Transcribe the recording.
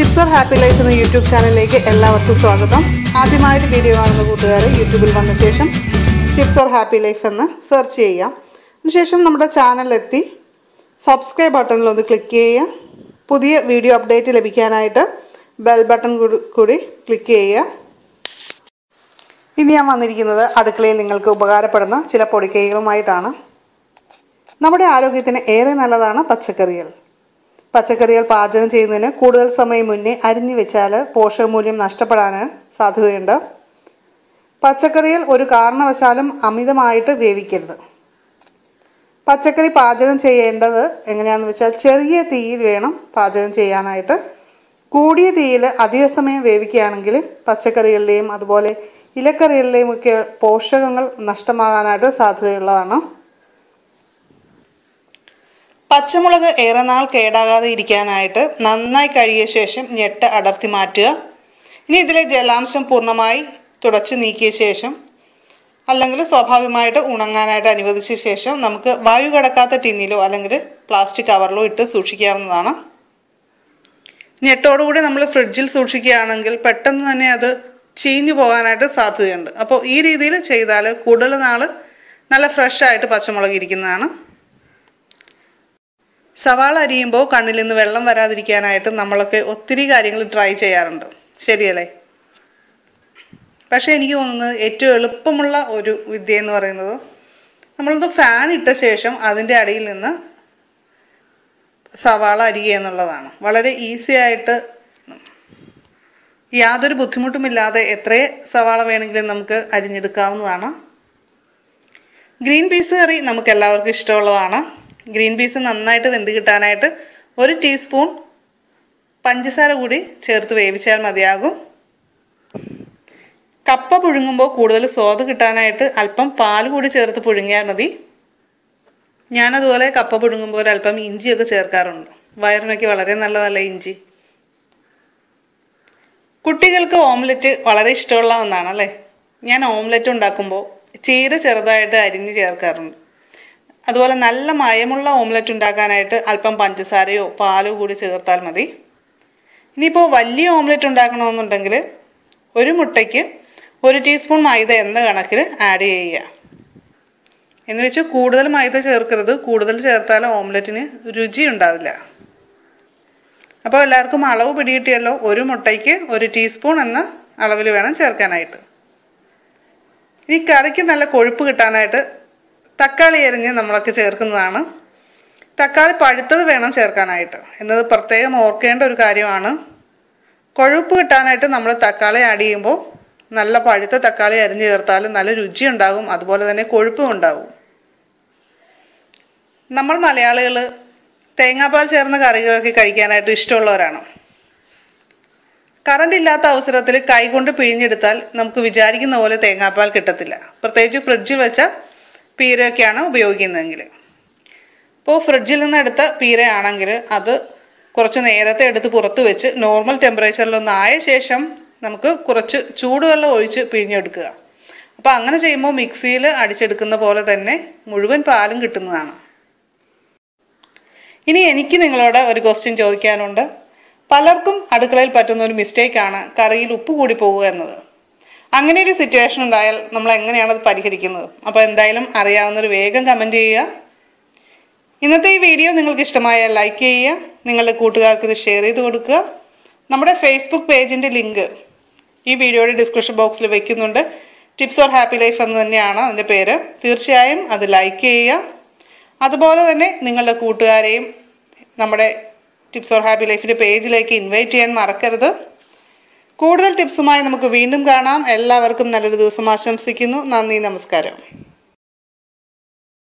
Tips or happy life എന്ന YouTube ചാനലിലേക്ക് എല്ലാവർക്കും സ്വാഗതം. ആദ്യമായിട്ട് വീഡിയോ കാണുന്ന കൂട്ടുകാർ യൂട്യൂബിൽ വന്ന ശേഷം ടിപ്സ് ഓർ ഹാപ്പി ലൈഫ് എന്ന് സെർച്ച് ചെയ്യാം അതിനുശേഷം നമ്മുടെ ചാനലിലെത്തി സബ്സ്ക്രൈബ് ബട്ടണിൽ ഒന്ന് ക്ലിക്ക് ചെയ്യുക. പുതിയ വീഡിയോ അപ്ഡേറ്റ് ലഭിക്കാനായിട്ട് ബെൽ ബട്ടൺ കൂടി- കൂടി ക്ലിക്ക് ചെയ്യുക. ഇനി ഞാൻ വന്നിരിക്കുന്നത് അടുക്കളയിൽ നിങ്ങൾക്ക് ഉപകാരപ്പെടുന്ന ചില പൊടിക്കൈകളുമായിട്ടാണ്. നമ്മുടെ ആരോഗ്യത്തിന് ഏറെ നല്ലതാണ് പച്ചക്കറികൾ. പച്ചക്കറികൾ പാചകം ചെയ്യുന്നതിന് കൂടുതൽ സമയം മുന്നേ അരിഞ്ഞു വെച്ചാൽ പോഷകമൂല്യം നഷ്ടപ്പെടാൻ സാധ്യതയുണ്ട്. പച്ചക്കറികൾ ഒരു കാരണവശാലും അമിതമായിട്ട് വേവിക്കരുത്. പച്ചക്കറി പാചകം ചെയ്യേണ്ടത് എങ്ങനെയാണെന്ന് വെച്ചാൽ ചെറിയ തീയിൽ വേണം പാചകം ചെയ്യാനായിട്ട്. കൂടിയ തീയിൽ അധിക സമയം വേവിക്കുകയാണെങ്കിൽ പച്ചക്കറികളിലെയും അതുപോലെ ഇലക്കറികളിലെയും ഒക്കെ പോഷകങ്ങൾ നഷ്ടമാകാനായിട്ട് സാധ്യതയുള്ളതാണ്. പച്ചമുളക് ഏറെ നാൾ കേടാകാതെ ഇരിക്കാനായിട്ട് നന്നായി കഴുകിയ ശേഷം ഞെട്ട് അടർത്തി മാറ്റുക. ഇനി ഇതിലെ ജലാംശം പൂർണമായി തുടച്ചു നീക്കിയ ശേഷം അല്ലെങ്കിൽ സ്വാഭാവികമായിട്ട് ഉണങ്ങാനായിട്ട് അനുവദിച്ച ശേഷം നമുക്ക് വായു കടക്കാത്ത ടിന്നിലോ അല്ലെങ്കിൽ പ്ലാസ്റ്റിക് കവറിലോ ഇട്ട് സൂക്ഷിക്കാവുന്നതാണ്. ഞെട്ടോടുകൂടി നമ്മൾ ഫ്രിഡ്ജിൽ സൂക്ഷിക്കുകയാണെങ്കിൽ പെട്ടെന്ന് തന്നെ അത് ചീഞ്ഞു പോകാനായിട്ട് സാധ്യതയുണ്ട്. അപ്പോൾ ഈ രീതിയിൽ ചെയ്താൽ കൂടുതൽ നാൾ നല്ല ഫ്രഷ് ആയിട്ട് പച്ചമുളക് ഇരിക്കുന്നതാണ്. സവാള അരിയുമ്പോൾ കണ്ണിൽ നിന്ന് വെള്ളം വരാതിരിക്കാനായിട്ട് നമ്മളൊക്കെ ഒത്തിരി കാര്യങ്ങൾ ട്രൈ ചെയ്യാറുണ്ട്. ശരിയല്ലേ? പക്ഷേ എനിക്ക് തോന്നുന്നത് ഏറ്റവും എളുപ്പമുള്ള ഒരു വിദ്യ എന്ന് പറയുന്നത് നമ്മളൊന്ന് ഫാൻ ഇട്ട ശേഷം അതിന്റെ അടിയിൽ നിന്ന് സവാള അരിയുക എന്നുള്ളതാണ്. വളരെ ഈസി ആയിട്ട് യാതൊരു ബുദ്ധിമുട്ടുമില്ലാതെ എത്ര സവാള വേണമെങ്കിലും നമുക്ക് അരിഞ്ഞെടുക്കാവുന്നതാണ്. ഗ്രീൻ പീസ് കറി നമുക്ക് എല്ലാവർക്കും ഇഷ്ടമുള്ളതാണ്. ഗ്രീൻ പീസ് നന്നായിട്ട് വെന്ത് കിട്ടാനായിട്ട് ഒരു ടീസ്പൂൺ പഞ്ചസാര കൂടി ചേർത്ത് വേവിച്ചാൽ മതിയാകും. കപ്പ പുഴുങ്ങുമ്പോൾ കൂടുതൽ സ്വാദ് കിട്ടാനായിട്ട് അല്പം പാൽ കൂടി ചേർത്ത് പുഴുങ്ങിയാൽ മതി. ഞാനതുപോലെ കപ്പ പുഴുങ്ങുമ്പോൾ അല്പം ഇഞ്ചിയൊക്കെ ചേർക്കാറുണ്ട്. വയറിനൊക്കെ വളരെ നല്ലതല്ല ഇഞ്ചി? കുട്ടികൾക്ക് ഓംലെറ്റ് വളരെ ഇഷ്ടമുള്ള ഒന്നാണല്ലേ? ഞാൻ ഓംലെറ്റ് ഉണ്ടാക്കുമ്പോൾ ചീര ചെറുതായിട്ട് അരിഞ്ഞ് ചേർക്കാറുണ്ട്. അതുപോലെ നല്ല മയമുള്ള ഓംലെറ്റ് ഉണ്ടാക്കാനായിട്ട് അല്പം പഞ്ചസാരയോ പാലോ കൂടി ചേർത്താൽ മതി. ഇനിയിപ്പോൾ വലിയ ഓംലെറ്റ് ഉണ്ടാക്കണമെന്നുണ്ടെങ്കിൽ ഒരു മുട്ടയ്ക്ക് ഒരു ടീസ്പൂൺ മൈദ എന്ന കണക്കിൽ ആഡ് ചെയ്യുക. എന്ന് വെച്ച് കൂടുതൽ മൈദ ചേർക്കരുത്. കൂടുതൽ ചേർത്താൽ ഓംലെറ്റിന് രുചി ഉണ്ടാവില്ല. അപ്പോൾ എല്ലാവർക്കും അളവ് പിടികിട്ടിയല്ലോ. ഒരു മുട്ടയ്ക്ക് ഒരു ടീസ്പൂൺ എന്ന അളവിൽ വേണം ചേർക്കാനായിട്ട്. ഈ കറിക്ക് നല്ല കൊഴുപ്പ് കിട്ടാനായിട്ട് തക്കാളി അരിഞ്ഞ് നമ്മളൊക്കെ ചേർക്കുന്നതാണ്. തക്കാളി പഴുത്തത് വേണം ചേർക്കാനായിട്ട്. എന്നത് പ്രത്യേകം ഓർക്കേണ്ട ഒരു കാര്യമാണ്. കൊഴുപ്പ് കിട്ടാനായിട്ട് നമ്മൾ തക്കാളി ആഡ് ചെയ്യുമ്പോൾ നല്ല പഴുത്ത തക്കാളി അരിഞ്ഞ് ചേർത്താൽ നല്ല രുചി ഉണ്ടാകും. അതുപോലെ തന്നെ കൊഴുപ്പും ഉണ്ടാകും. നമ്മൾ മലയാളികൾ തേങ്ങാപ്പാൽ ചേർന്ന കറികളൊക്കെ കഴിക്കാനായിട്ട് ഇഷ്ടമുള്ളവരാണ്. കറണ്ട് ഇല്ലാത്ത അവസരത്തിൽ കൈകൊണ്ട് പിഴിഞ്ഞെടുത്താൽ നമുക്ക് വിചാരിക്കുന്ന പോലെ തേങ്ങാപ്പാൽ കിട്ടത്തില്ല. പ്രത്യേകിച്ച് ഫ്രിഡ്ജിൽ വെച്ച പീരയൊക്കെയാണ് ഉപയോഗിക്കുന്നതെങ്കിൽ. ഇപ്പോൾ ഫ്രിഡ്ജിൽ നിന്ന് എടുത്ത പീരയാണെങ്കിൽ അത് കുറച്ച് നേരത്തെ എടുത്ത് പുറത്ത് വെച്ച് നോർമൽ ടെമ്പറേച്ചറിലൊന്ന് ആയ ശേഷം നമുക്ക് കുറച്ച് ചൂടുവെള്ളം ഒഴിച്ച് പിഴിഞ്ഞെടുക്കുക. അപ്പോൾ അങ്ങനെ ചെയ്യുമ്പോൾ മിക്സിയിൽ അടിച്ചെടുക്കുന്ന പോലെ തന്നെ മുഴുവൻ പാലും കിട്ടുന്നതാണ്. ഇനി എനിക്ക് നിങ്ങളോട് ഒരു ക്വസ്റ്റ്യൻ ചോദിക്കാനുണ്ട്. പലർക്കും അടുക്കളയിൽ പറ്റുന്ന ഒരു മിസ്റ്റേക്കാണ് കറിയിൽ ഉപ്പ് കൂടി പോവുക എന്നത്. അങ്ങനെ ഒരു സിറ്റുവേഷൻ ഉണ്ടായാൽ നമ്മൾ എങ്ങനെയാണ് അത് പരിഹരിക്കുന്നത്? അപ്പോൾ എന്തായാലും അറിയാവുന്നൊരു വേഗം കമന്റ് ചെയ്യുക. ഇന്നത്തെ ഈ വീഡിയോ നിങ്ങൾക്ക് ഇഷ്ടമായ ലൈക്ക് ചെയ്യുക. നിങ്ങളുടെ കൂട്ടുകാർക്ക് ഇത് ഷെയർ ചെയ്ത് കൊടുക്കുക. നമ്മുടെ ഫേസ്ബുക്ക് പേജിന്റെ ലിങ്ക് ഈ വീഡിയോയുടെ ഡിസ്ക്രിപ്ഷൻ ബോക്സിൽ വെക്കുന്നുണ്ട്. ടിപ്സ് ഓർ ഹാപ്പി ലൈഫ് എന്ന് തന്നെയാണ് അതിന്റെ പേര്. തീർച്ചയായും അത് ലൈക്ക് ചെയ്യുക. അതുപോലെ തന്നെ നിങ്ങളുടെ കൂട്ടുകാരെയും നമ്മുടെ ടിപ്സ് ഓർ ഹാപ്പി ലൈഫിന്റെ പേജിലേക്ക് ഇൻവൈറ്റ് ചെയ്യാൻ മറക്കരുത്. കൂടുതൽ ടിപ്സുമായി നമുക്ക് വീണ്ടും കാണാം. എല്ലാവർക്കും നല്ലൊരു ദിവസം ആശംസിക്കുന്നു. നന്ദി നമസ്കാരം.